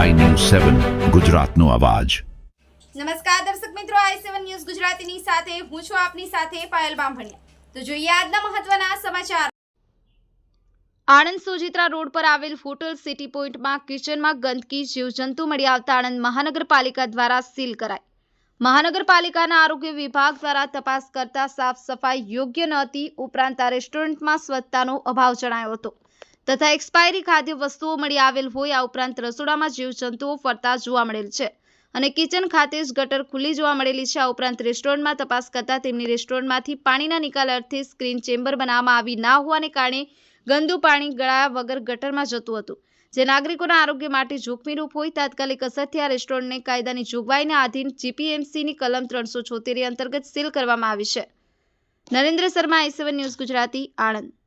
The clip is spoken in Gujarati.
સેવન ગુજરાતનો અવાજ. નમસ્કાર દર્શક મિત્રો આઈ સેવન ન્યૂઝ ગુજરાતીની સાથે, હું છું આપની સાથે પાયલ બામભણિયા. તો જોઈએ આજના મહત્વના સમાચાર. આણંદ સોજિત્રા રોડ પર આવેલ હોટલ સિટી પોઈન્ટમાં કિચનમાં ગંદકી, જીવજંતુ મળી આવતા આણંદ મહાનગરપાલિકા દ્વારા સીલ કરાઈ. મહાનગરપાલિકાના આરોગ્ય વિભાગ દ્વારા તપાસ કરતા સાફ સફાઈ યોગ્ય ન હતી, ઉપરાંત આ રેસ્ટોરન્ટમાં સ્વચ્છતાનો અભાવ જણાયો હતો. તથા એક્સપાયરી ખાદ્ય વસ્તુઓ મળી આવેલ હોય આ ઉપરાંત રસોડામાં જીવજંતુઓ ફરતા જોવા મળેલ છે. અને કિચન ખાતે જ ગટર ખુલ્લી જોવા મળેલી છે. આ ઉપરાંત રેસ્ટોરન્ટમાં તપાસ કરતા તેમની રેસ્ટોરન્ટમાંથી પાણીના નિકાલ અર્થે સ્ક્રીન ચેમ્બર બનાવવામાં આવી ના હોવાને કારણે ગંદુ પાણી ગળાયા વગર ગટરમાં જતું હતું. જે નાગરિકોના આરોગ્ય માટે જોખમીરૂપ હોય, તાત્કાલિક અસરથી આ રેસ્ટોરન્ટને કાયદાની જોગવાઈને આધીન જીપીએમસીની કલમ ત્રણસો છોતેર અંતર્ગત સીલ કરવામાં આવી છે. Narendra Sharma, I news Gujarati, Anand.